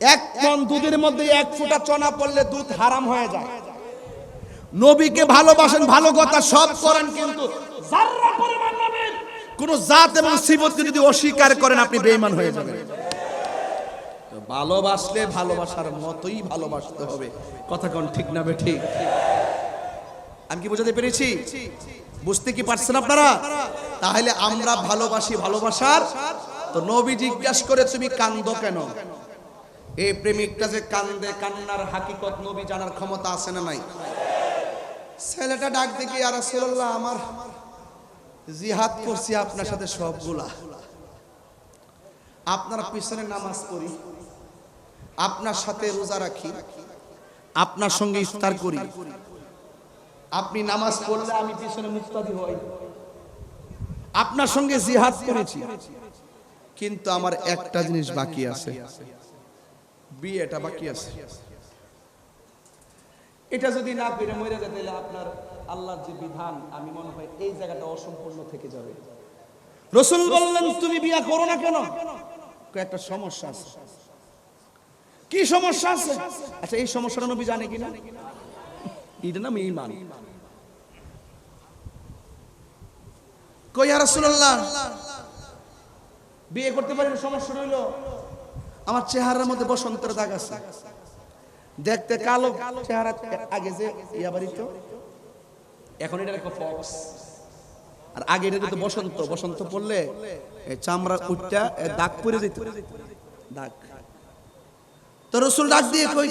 এক মন দুধের মধ্যে এক ফোঁটা চনা পড়লে দুধ হারাম হয়ে যায়। নবীকে ভালোবাসেন, ভালো কথা সব করেন, কিন্তু কোন জাত এবং সিবতকে যদি অস্বীকার করেন, আপনি বেঈমান হয়ে যাবেন। ভালোবাসলে ভালোবাসার মতোই ভালোবাসতে হবে। কথা কোন ঠিক না বে ঠিক? আমি কি বোঝাতে পেরেছি? বুঝতে কি পারছেন আপনারা? তাহলে আমরা ভালোবাসি ভালোবাসার। তো নবী জিজ্ঞাসা করে, তুমি কান্দো কেন? এই প্রেমিকটা যে কান্দে, কান্নার হাকিকত নবী জানার ক্ষমতা আছে না নাই? ছেলেটা ডাক দেখি আর রাসূলুল্লাহ, আমার জিহাদ করছি আপনার সাথে সবগুলা। আপনার পিছনে নামাজ পড়ি, আপনার সাথে রোজা রাখি, আপনার সঙ্গে ইফতার করি। আপনি নামাজ পড়লে আমি পিছনে মুক্তাদি হই। আপনার সঙ্গে জিহাদ করেছি। কিন্তু আমার একটা জিনিস বাকি আছে। বিয়েটা বাকি আছে। এটা যদি না করে মরে যায়, তাহলে আপনার আল্লাহর যে বিধান, আমি মনে হয় এই জায়গাটা অসম্পূর্ণ থেকে যাবে। রসুল বললেন, তুমি বিয়া করো না কেন? একটা সমস্যা আছে। কি সমস্যা আছে? আচ্ছা এই সমস্যাটা নবী জানে কিনা? এটা নাম ইমান কই আর রাসূলুল্লাহ, বিয়ে করতে পারেন সমস্যা রইল? আমার চেহারার মধ্যে বসন্তের দাগ আছে। দেখতে কালো, চেহারা আগে যে ইয়া বাড়িত, এখন এটা একটা ফক্স। আর আগে এটা তো বসন্ত বসন্ত পড়লে চামড়া উঠটা দাগ পড়ে যেত দাগ। তো রসুল ডাক দিয়ে কই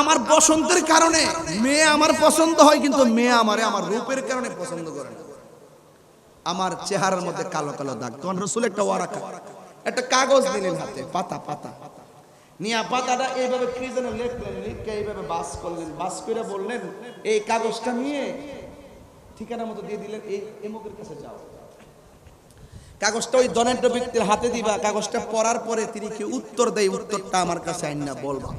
আমার বসন্তের কারণে মেয়ে আমার পছন্দ হয়, কিন্তু মেয়ে আমারে আমার রূপের কারণে পছন্দ করে না। আমার চেহারার মধ্যে কালো কালো দাগ। তখন রসুল একটা ওয়ারাকা। একটা কাগজ দিলেন হাতে, পাতা পাতা। নিয়া পাতাটা এইভাবে কি যেন লিখলেন লিখে এইভাবে বাস করলেন। বাস করে বললেন, এই কাগজটা নিয়ে ঠিকানা মতো দিয়ে দিলেন, এই এমকের কাছে যাও। কাগজটা ওই দনেন্দ্র ব্যক্তির হাতে দিবা, কাগজটা পড়ার পরে তিনি কি উত্তর দেয়, উত্তরটা আমার কাছে আইন না, বলবা।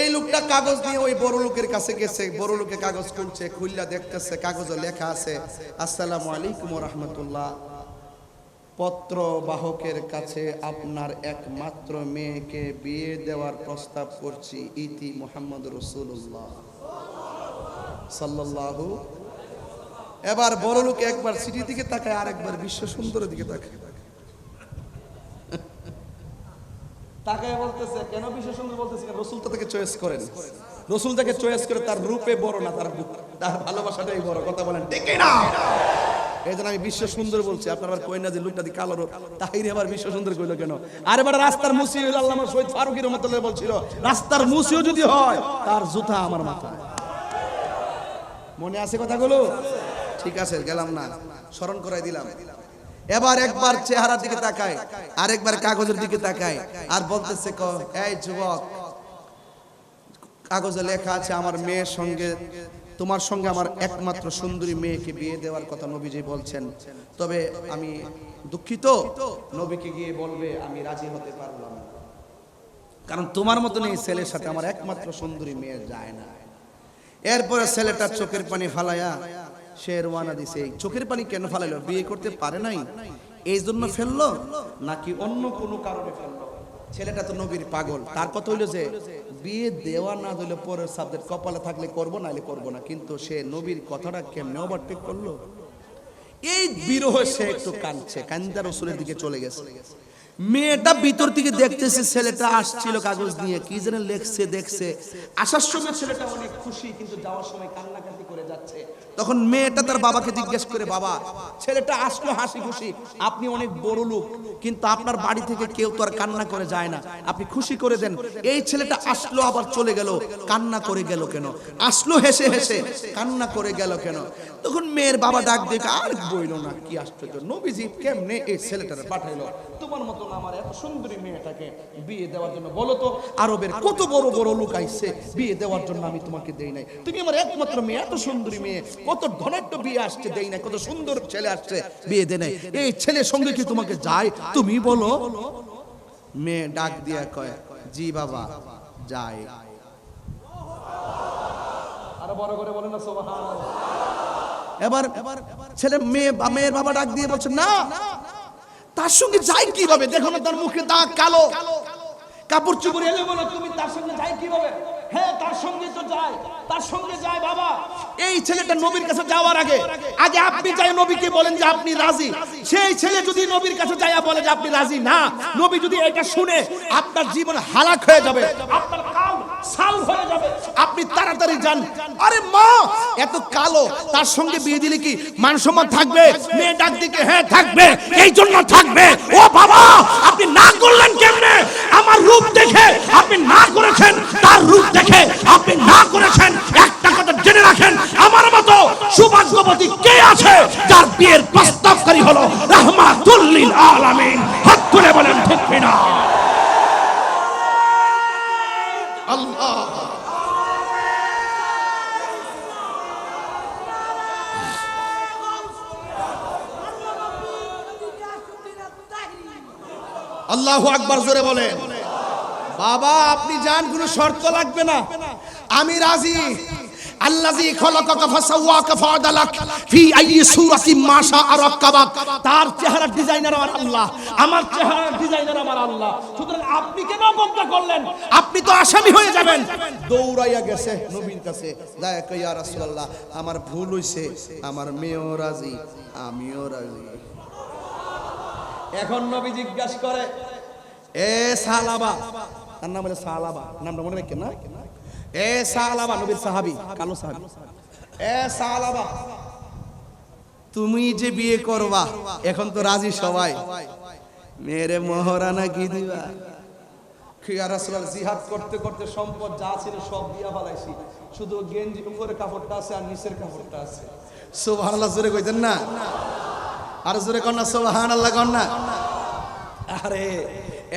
এই লোকটা কাগজ নিয়ে ওই বড় লোকের কাছে গেছে, বড় লোকে কাগজ খুলছে, খুললা দেখতেছে, কাগজে লেখা আছে, আসসালামু আলাইকুম রহমতুল্লাহ। পত্র বাহকের কাছে আপনার একমাত্র মেয়েকে বিয়ে দেওয়ার প্রস্তাব করছি ইতি মোহাম্মদ রসুল্লাহ সাল্লাল্লাহু এবার বড় লোক একবার সিটির দিকে তাকায় আর একবার বিশ্ব সুন্দরের দিকে তাকায়। তাকায় বলতেছে, কেন বিশ্ব সুন্দর বলতেছে রসুল তাকে চয়েস করেন। রসুল তাকে চয়েস করে তার রূপে বড় না, তার তার ভালোবাসাটাই বড়, কথা বলেন ঠিক না আমি বিশ্ব সুন্দর বলছি। আপনার যে লোকটা কালো আবার বিশ্ব সুন্দর কেন? আর এবার রাস্তার মুসি আল্লাহ শহীদ ফারুকি রহমতুল্লাহ বলছিল, রাস্তার মুসিও যদি হয়, তার জুতা আমার মাথায়। মনে আছে কথাগুলো? ঠিক আছে, গেলাম না। স্মরণ করাই দিলাম। এবার একবার চেহারার দিকে তাকায়, আরেকবার কাগজের দিকে তাকায়, আর বলতেছে ক এই যুবক, কাগজে লেখা আছে, আমার মেয়ের সঙ্গে তোমার সঙ্গে আমার একমাত্র সুন্দরী মেয়েকে বিয়ে দেওয়ার কথা নবীজি বলছেন। তবে আমি দুঃখিত, নবীকে গিয়ে বলবে, আমি রাজি হতে পারলাম কারণ তোমার মতন এই ছেলের সাথে আমার একমাত্র সুন্দরী মেয়ে যায় না। এরপরে ছেলেটার চোখের পানি ফালায়া সে রওনা দিছে। চোখের পানি কেন ফালাইলো বিয়ে করতে পারে নাই? এই জন্য ফেলল? নাকি অন্য কোনো কারণে ফেলল? ছেলেটা তো নবীর পাগল। তার কথা হইল যে বিয়ে দেওয়া না দিলে পরের সাবজেক্ট কপালে থাকলে করব, নাহলে করব না। কিন্তু সে নবীর কথাটা কেমনে ওভারটেক করল? এই বিরহ সে একটু কাঁদছে কান্দা রসুলের দিকে চলে গেছে। মেয়েটা ভিতর থেকে দেখতেছে, ছেলেটা আসছিল কাগজ নিয়ে, কি যেন লেখছে, দেখছে। আসার সময় ছেলেটা অনেক খুশি, কিন্তু যাওয়ার সময় কান্না যাচ্ছে। তখন মেয়েটা তার বাবাকে জিজ্ঞেস করে বাবা ছেলেটা আসলো হাসি খুশি। আপনি অনেক বড় লোক কিন্তু আপনার বাড়ি থেকে কেউ তো আর কান্না করে যায় না। আপনি খুশি করে দেন। এই ছেলেটা আসলো আবার চলে গেল। কান্না করে গেল কেন? আসলো হেসে হেসে কান্না করে গেল কেন? তখন মেয়ের বাবা ডাক দেখে আর বইল না কি আশ্চর্য। নবীজি কেমনে এই ছেলেটারে পাঠাইলো? তোমার মতন আমার এত সুন্দরী মেয়েটাকে বিয়ে দেওয়ার জন্য বলো তো। আরবের কত বড় বড় লোক আইছে বিয়ে দেওয়ার জন্য আমি তোমাকে দেই নাই। তুমি আমার একমাত্র মেয়ে এত সুন্দরী মেয়ে কত ধনাঢ্য বিয়ে আসছে দেই নাই কত সুন্দর ছেলে আসছে বিয়ে দে নাই। এই ছেলের সঙ্গে কি তোমাকে যায়? তুমি বলো। মেয়ে ডাক দিয়া কয় জি বাবা যায়। আরও বড় করে বলেন না এবার ছেলে মেয়ে বা মেয়ের বাবা ডাক দিয়ে বলছে না তার সঙ্গে যাই কীভাবে? দেখো না তার মুখে দাগ কালো। কাপড় চুপড় এলে বলো তুমি তার সঙ্গে যাই কীভাবে? হ্যাঁ তার সঙ্গে তো যায় তার সঙ্গে যায় বাবা। এই ছেলেটা নবীর কাছে যাওয়ার আগে আগে আপনি যাই নবীকে বলেন যে আপনি রাজি। সেই ছেলে যদি নবীর কাছে যাইয়া বলে যে আপনি রাজি না নবী যদি এটা শুনে আপনার জীবন হালাক হয়ে যাবে। আপনার আপনি তাড়াতাড়ি যান। আরে মা, এত কালো, তার সঙ্গে বিয়ে দিলে কি থাকবে? মেয়ে ডাক দিকে হ্যাঁ থাকবে। এই জন্য থাকবে। ও বাবা, আপনি না করলেন কেমনে? আমার রূপ দেখে আপনি না করেছেন, তার রূপ দেখে আপনি না করেছেন। একটা কথা জেনে রাখেন, আমার মতো সুভাগ্যবতী কে আছে যার বিয়ের প্রস্তাবকারী হলো রহমাতুল্লিল আলামিন? আল্লাহ আকবার জোরে বলে বাবা আপনি যান কোনো শর্ত লাগবে না। আমি রাজি। আল্লাযী খলাকাকা ফাসাওয়াকা ফাআদালাক ফি আইয়ি সূরাতিন মা শাআ রাক্কাবাক তার চেহারা ডিজাইনার আমার আল্লাহ। আমার চেহারা ডিজাইনার আমার আল্লাহ। সুতরাং আপনি কেন অবজ্ঞা করলেন? আপনি তো আসামি হয়ে যাবেন। দৌড়াইয়া গেছে নবীর কাছে। যায় ইয়া রাসূলুল্লাহ আমার ভুল হইছে। আমার মেয়েও রাজি আমিও রাজি। এখন নবী জিজ্ঞাসা করে এ সালাবা। তার নাম হলো সালাবা। নামটা মনে রাখেন না? এ সালাবা নবীর সাহাবী কালো সাহাবী। এ সালাবা তুমি যে বিয়ে করবা এখন তো রাজি সবাই। মেরে মহারানা কি দিবা? জিহাদ করতে করতে সম্পদ যা ছিল সব দিয়া ফলাইছি। শুধু গেঞ্জি উপরে কাপড়টা আছে আর নিচের কাপড়টা আছে। সুবহানাল্লাহ জোরে কইতেন না? আর জোরে না সুবহানাল্লাহ না? আরে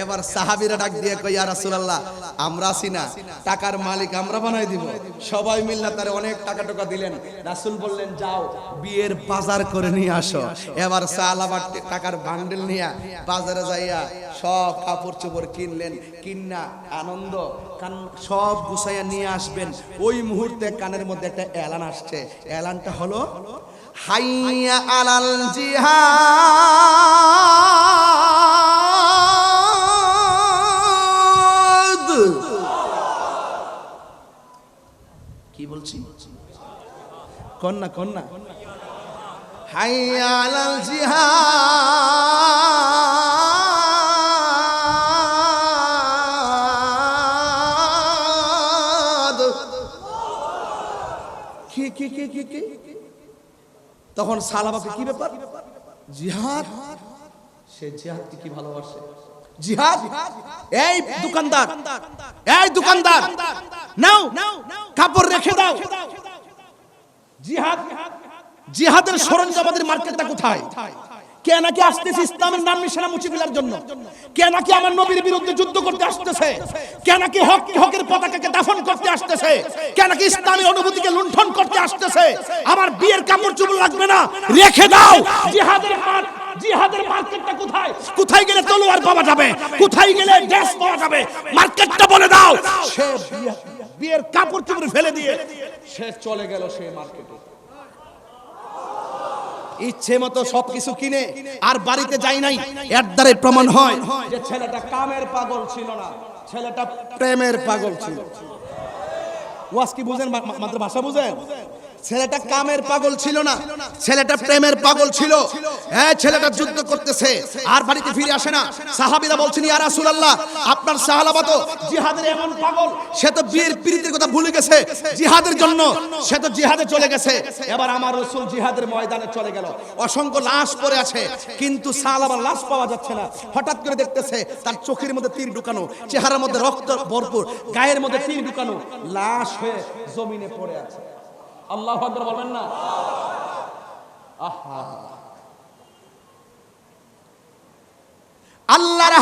এবার সাহাবীরা ডাক দিয়ে কই ইয়া রাসূলুল্লাহ, আমরা আছি না। টাকার মালিক আমরা বানাই দিব। সবাই মিল্লা তারে অনেক টাকা টাকা দিলেন। রাসূল বললেন, যাও, বিয়ের বাজার করে নিয়ে আসো। এবার সালাবার টাকার বান্ডেল নিয়ে বাজারে যাইয়া সব কাপড় চোপড় কিনলেন। কিন্না আনন্দ, কান সব গুছাইয়া নিয়ে আসবেন। ওই মুহূর্তে কানের মধ্যে একটা এলান আসছে। এলানটা হলো, হাইয়া আলাল জিহাদ। কন্যা কন্যা। হাইয়া আলাল জিহাদ। কি কি কি কি কি? তখন সালাবাকে কি ব্যাপার? জিহাদ। সে জিহাদকে কি ভালোবাসে? জিহাদ? এই দোকানদার এই দোকানদার। নাও, কাপড় রেখে দাও। জিহাদ জিহাদের সরঞ্জামাদের মার্কেটটা কোথায়? কে নাকি আসতেছে ইসলামের নাম নিশানা মুছে ফেলার জন্য? কে নাকি আমার নবীর বিরুদ্ধে যুদ্ধ করতে আসতেছে? কে নাকি হক হকের পতাকাকে দাফন করতে আসতেছে? কে নাকি ইসলামী অনুভূতিকে লুণ্ঠন করতে আসতেছে? আমার বিয়ের কাপড় চুপড় লাগবে না? রেখে দাও! জিহাদের মাঠ জিহাদের মার্কেটটা কোথায়? কোথায় গেলে তলোয়ার পাওয়া যাবে? কোথায় গেলে ড্রেস পাওয়া যাবে? মার্কেটটা বলে দাও! সে বিয়ের কাপড় চুপড় ফেলে দিয়ে সে চলে গেল সে মার্কেটে। ইচ্ছে মতো সবকিছু কিনে আর বাড়িতে যাই নাই। এর প্রমাণ হয় যে ছেলেটা কামের পাগল ছিল না। ছেলেটা প্রেমের পাগল ছিল। ওয়াজ কি বুঝেন? মাত্র ভাষা বুঝেন? ছেলেটা কামের পাগল ছিল না। ছেলেটা প্রেমের পাগল ছিল। হ্যাঁ ছেলেটা যুদ্ধ করতেছে, আর বাড়িতে ফিরে আসে না। সাহাবীরা বলছেন, ইয়া রাসূলুল্লাহ, আপনার সাহাবা তো জিহাদের এমন পাগল, সে তো বিয়ের প্রীতির কথা ভুলে গেছে। জিহাদের জন্য সে তো জিহাদে চলে গেছে। এবার আমার রাসূল জিহাদের ময়দানে চলে গেল। অসংখ্য লাশ পড়ে আছে, কিন্তু সাহাবার লাশ পাওয়া যাচ্ছে না। হঠাৎ করে দেখতেছে, তার চোখের মধ্যে তীর ঢুকানো, চেহারার মধ্যে রক্ত ভরপুর, গায়ের মধ্যে তীর ঢুকানো, লাশ হয়ে জমিনে পড়ে আছে। আল্লাহ বলবেন না? আহা। আল্লাহর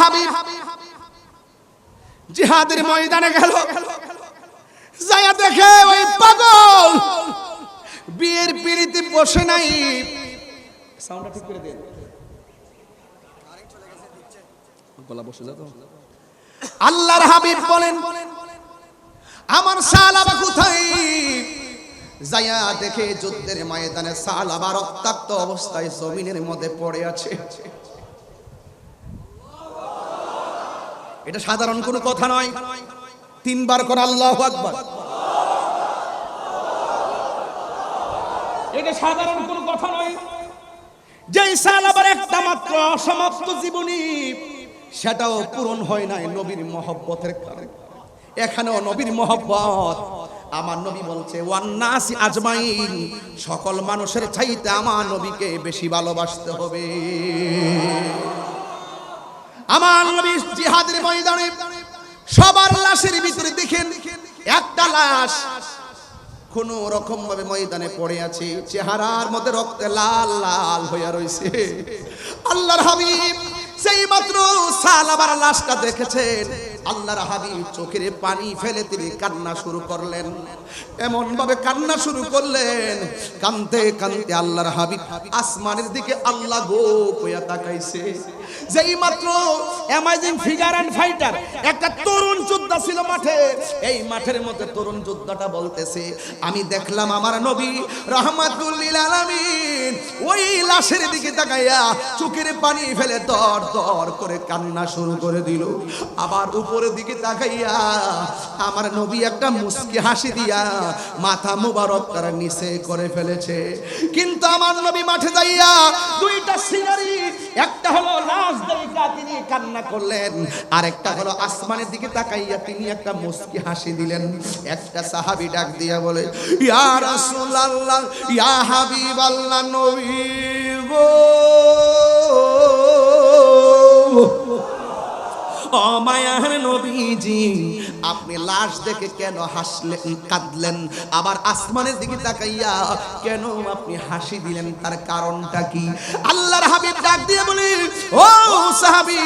জিহাদের ময়দানে গেল। যায়া দেখে ওই পাগল। বিয়ের পিড়িতে বসে নাই। সাউন্ডটা ঠিক করে দেন। গলা বসে যা তো? আল্লাহর হাবিব বলেন, আমার সালাবা কোথায়? যায়া দেখে যুদ্ধের ময়দানে সালাবা রক্তাক্ত অবস্থায় জমিনের মধ্যে পড়ে আছে। এটা সাধারণ কোনো কথা নয়। তিনবার করে আল্লাহ আকবার। এটা সাধারণ কোনো কথা নয়। যে সাল আবার একটা মাত্র অসমাপ্ত জীবনী, সেটাও পূরণ হয় নাই নবীর মহব্বতের কারণে। এখানেও নবীর মহব্বত আমার নবী বলছে, ওয়ান্নাসি আজমাইন, সকল মানুষের চাইতে আমার নবীকে বেশি ভালোবাসতে হবে। আমার নবী জিহাদের ময়দানে সবার লাশের ভিতরে দেখেন, একটা লাশ কোন রকম ভাবে ময়দানে পড়ে আছে, চেহারার মধ্যে রক্তে লাল লাল হইয়া রইছে। আল্লাহর হাবিব সেই মাত্র সালাবার লাশটা দেখেছেন। আল্লাহর হাবিব চোখের পানি ফেলে তিনি কান্না শুরু করলেন। এমন ভাবে কান্না শুরু করলেন, কানতে কানতে আল্লাহর হাবিব আসমানের দিকে আল্লাহ গো, কইয়া তাকাইছে। যেই মাত্র অ্যামাজিং ফিগার অ্যান্ড ফাইটার একটা তরুণ যোদ্ধা ছিল মাঠে। এই মাঠের মধ্যে তরুণ যোদ্ধাটা বলতেছে, আমি দেখলাম আমার নবী রহমাতুল্লিল আলামিন ওই লাশের দিকে তাকাইয়া চোখের পানি ফেলে দর দর করে কান্না শুরু করে দিল। আবার উপরের দিকে তাকাইয়া আমার নবী একটা মুস্কি হাসি দিয়া মাথা মুবারক তার নিচে করে ফেলেছে। কিন্তু আমার নবী মাঠে যাইয়া দুইটা সিনারি একটা হলো লাশ দেখা তিনি কান্না করলেন। আর একটা হলো আসমানের দিকে তাকাইয়া তিনি একটা মুস্কি হাসি দিলেন। একটা সাহাবি ডাক দিয়া বলে, ইয়া রাসূলুল্লাহ, ইয়া হাবিবাল্লাহ নবী গো। অমায়ার নবীজি। আপনি লাশ দেখে কেন হাসলেন, কাঁদলেন? আবার আসমানের দিকে তাকাইয়া কেন আপনি হাসি দিলেন? তার কারণটা কি? আল্লাহর হাবিব ডাক দিয়ে বলি, ও সাহাবি,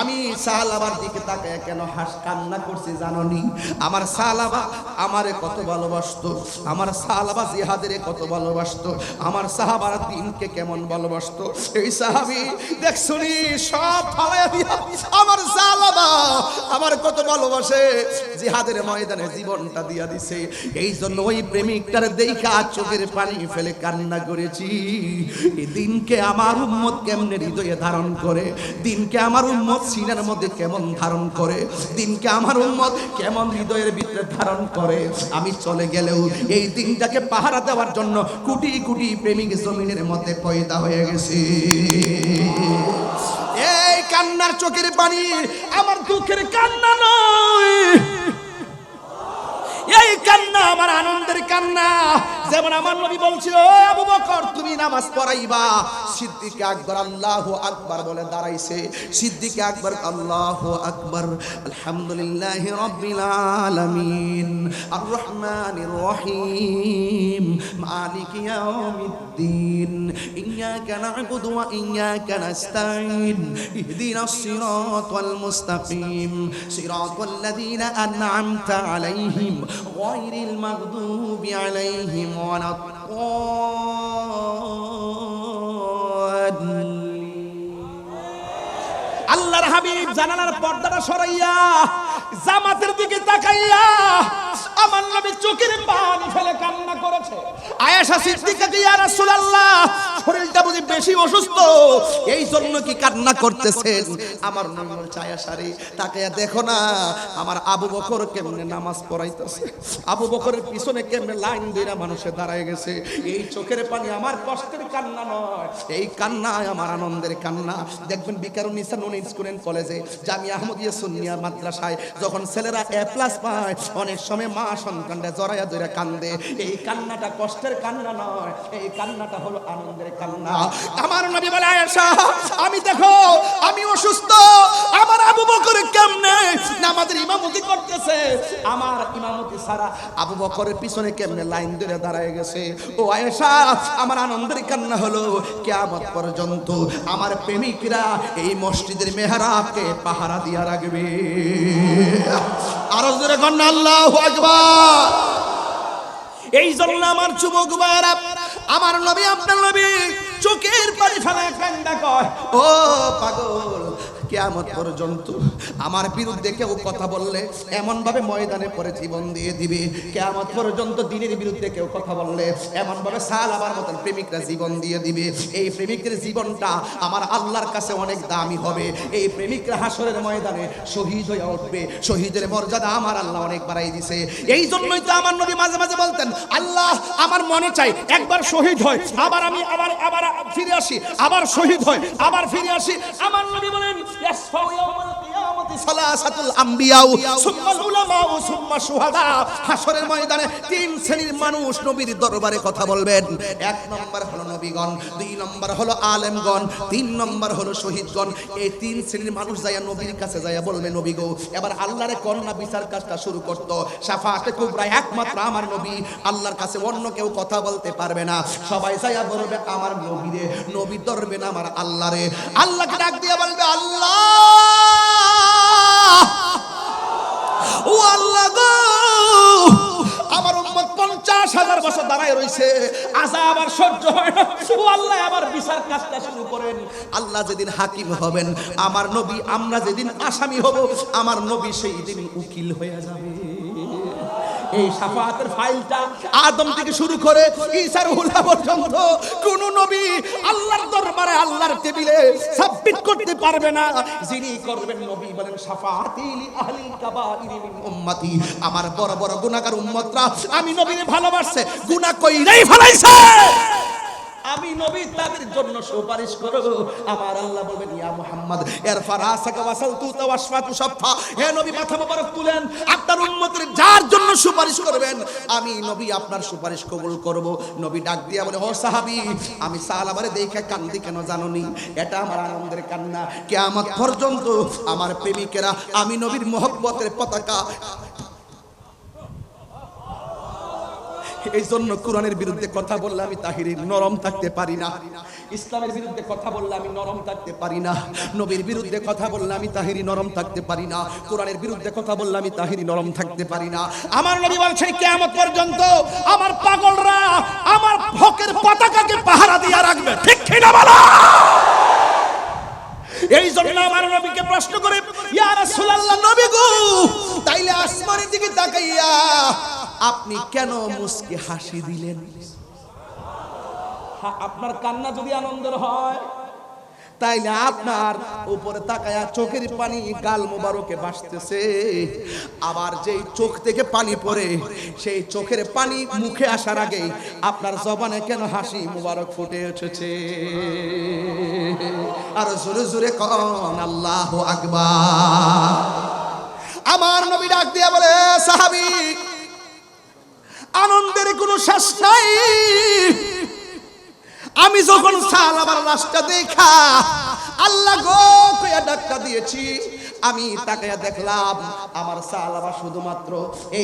আমি দিকে কেন হাস, কান্না করছি জাননি? আমার সাহালাবা আমারে কত ভালোবাসতো, আমার সাহালাবা জিহাদের কত আমার সাহাবার দিনকে কেমন ভালোবাসতো? এই সাহাবি দেখছনি সব ফালাইয়া দিয়া আমার আমার কত ভালোবাসে, জিহাদের ময়দানে জীবনটা দিয়া দিছে। এই জন্য ওই প্রেমিকটার দেখা চোখের পানি ফেলে কান্না করেছি। এই দিনকে আমার উম্মত কেমনে হৃদয়ে ধারণ করে? দিনকে আমার উম্মত সিনার মধ্যে কেমন ধারণ করে? দিনকে আমার উম্মত কেমন হৃদয়ের ভিতরে ধারণ করে? আমি চলে গেলেও এই দিনটাকে পাহারা দেওয়ার জন্য কোটি কোটি প্রেমিক জমিনের মধ্যে পয়দা হয়ে গেছে। কান্নার চোখের পানি আমার দুঃখের কান্না নয়। এই কান্না আমার আনন্দের কান্না। যেমন আমার নবী বলছিল, "ও আবু বকর, তুমি নামাজ পড়াইবা। সিদ্দিক আকবর আল্লাহু আকবার বলে দাঁড়াইছে। সিদ্দিক আকবর আল্লাহু আকবার, আলহামদুলিল্লাহি রাব্বিল আলামিন আর রহমানির রহিম, মালিক ইয়াউমিদ্দিন না'বুদু ওয়া ইয়াকা নাস্তাঈন ইহদিনাস সিরাতাল মুস্তাকিম সিরাতাল লাযীনা আন'আমতা আলাইহিম গায়রিল মাগদুবি আলাইহিম ওয়ালাদ আল্লাহর হাবিব জানালার পর্দাটা সরাইয়া জামাতের দিকে তাকাইয়া আমার নবী চোখের পানি ফেলে কান্না করেছে। আয়েশা সিদ্দিকা কি ইয়া রাসূলুল্লাহ, শরীরটা বুঝি বেশি অসুস্থ। এই জন্য কি কান্না করতেছেন? আমার রে, তাকে দেখো না, আমার আবু বকর কেমনে নামাজ আবু বকরের পিছনে কেমনে লাইন মানুষে দাঁড়ায় গেছে? এই চোখের পানি আমার কষ্টের কান্না নয়, এই কান্না আমার আনন্দের কান্না। দেখবেন বিকারুন নিসা নন স্কুল কলেজে জামিয়া আহমদিয়া সুন্নিয়া মাদ্রাসায় যখন ছেলেরা এ প্লাস পায়, অনেক সময় মা সন্তানরা জড়াইয়া ধরে কান্দে। এই কান্নাটা কষ্টের কান্না নয়। এই কান্নাটা হলো আনন্দের কান্না। আমার নবী বলে, আয়েশা, আমি দেখো, আমি অসুস্থ। আমার আবু বকর কেমনে নামাজের ইমামতি করতেছে? আমার ইমামতি ছাড়া আবু বকরের পিছনে কেমনে লাইন ধরে দাঁড়ায় গেছে? ও আয়েশা, আমার আনন্দের কান্না হলো, কিয়ামত পর্যন্ত আমার প্রেমিকরা এই মসজিদের মেহরাবকে পাহারা দিয়া রাখবে। আরও জোরে কন্যা, আল্লাহু আকবার। এই জন্য আমার যুবক ভাইয়েরা, আমার নবী, আপনার নবী, চোখের পানি ফেলা কান্দা কয় ও পাগল কেয়ামত পর্যন্ত আমার বিরুদ্ধে কেউ কথা বললে এমন ভাবে ময়দানে পরে জীবন দিয়ে দিবে। কেয়ামত পর্যন্ত দিনের বিরুদ্ধে কেউ কথা বললে এমন ভাবে সাল আমার মতন প্রেমিকরা জীবন দিয়ে দিবে। এই প্রেমিকের জীবনটা আমার আল্লাহর কাছে অনেক দামি হবে। এই প্রেমিকরা হাসরের ময়দানে শহীদ হয়ে উঠবে। শহীদের মর্যাদা আমার আল্লাহ অনেক বাড়াই দিছে। এই জন্যই তো আমার নবী মাঝে মাঝে বলতেন, আল্লাহ, আমার মনে চাই একবার শহীদ হয়, আবার আমি আবার আবার ফিরে আসি, আবার শহীদ হয়, আবার ফিরে আসি। আমার নবী বলেন Yes, for we all will be সালাসাতুল সুম্মা হাসরের ময়দানে তিন শ্রেণির মানুষ নবীর দরবারে কথা বলবেন। এক নম্বর হলো নবীগণ, দুই নম্বর হলো আলেমগণ, তিন নম্বর হলো শহীদগণ। এই তিন শ্রেণির মানুষ নবীর কাছে বলবে, নবী গো, এবার আল্লাহরে বিচার কাজটা শুরু করতো? সাফাতে কুবরা একমাত্র আমার নবী। আল্লাহর কাছে অন্য কেউ কথা বলতে পারবে না। সবাই যাইয়া বলবে, আমার নবীরে, নবী ধরবে না আমার আল্লাহরে। আল্লাহকে ডাক দিয়ে বলবে, আল্লাহ! আমার পঞ্চাশ হাজার বছর দাঁড়ায় সহ্য হয় ও আল্লাহ কাজটা শুরু করেন। আল্লাহ যেদিন হবেন, আমার নবী, আমরা যেদিন আসামি হব, আমার নবী সেই দিন উকিল হয়ে যাবে। এই সাফাতের ফাইলটা আদম থেকে শুরু করে ঈসার হুলা পর্যন্ত কোন নবী আল্লাহর দরবারে আল্লাহর টেবিলে সাবমিট করতে পারবে না। যিনি করবেন নবী বলেন সাফাতি আহলি কাবাইরি উম্মতি। আমার বড় বড় গুনাহগার উম্মতরা, আমি নবীরে ভালোবাসছে, গুনাহ কইরাই ফলাইছে। আমি নবী, তাদের জন্য সুপারিশ করব আমার আল্লাহ বলবেন, ইয়া মুহাম্মদ, এর ফারাসাকা ওয়াসালতু তাওয়াসফাতু সাফা হে নবী, মাথা মোবারক তুলেন। আপনার উম্মতের যার জন্য সুপারিশ করবেন, আমি নবী আপনার সুপারিশ কবুল করব। নবী ডাক দিয়া বলে, ও সাহাবী, আমি সাহাবারে দেখে কান্দি কেন জানোনি? এটা আমার আনন্দের কান্না। কিয়ামত পর্যন্ত আমার প্রেমিকেরা আমি নবীর মোহব্বতের পতাকা এই জন্য কোরআনের বিরুদ্ধে কথা বললে আমি তাহিরি নরম থাকতে পারি না। ইসলামের বিরুদ্ধে কথা বললে আমি নরম থাকতে পারি না। নবীর বিরুদ্ধে কথা বললে আমি তাহিরি নরম থাকতে পারি না। কোরআনের বিরুদ্ধে কথা বললে আমি তাহিরি নরম থাকতে পারি না। আমার নবী বলছেন, কিয়ামত পর্যন্ত আমার পাগলরা আমার হকের পতাকাকে পাহারা দিয়ে রাখবে। ঠিক কিনা বলা? এই জন্য আমার নবীকে প্রশ্ন করে, ইয়া রাসূলুল্লাহ, নবী গো, তাইলে আসমানের দিকে তাকাইয়া আপনি কেন মুস্কি হাসি দিলেন? আপনার কান্না যদি আনন্দের হয় তাইলে আপনার উপরে তাকায়া চোখের পানি গাল মোবারকে ভাসতেছে আবার যেই চোখ থেকে পানি পড়ে সেই চোখের পানি মুখে আসার আগে আপনার জবানে কেন হাসি মোবারক ফুটে উঠেছে? আর জোরে জোরে কন আল্লাহ আকবার। আমার নবী ডাক দিয়া বলে সাহাবী আনন্দের কোনো শেষ নাই। আমি যখন সাল আমার রাস্তা দেখা, আল্লাহ গোয়া ডাক্তার দিয়েছি। আমি তাকে দেখলাম, আমার সাল আবার শুধুমাত্র এই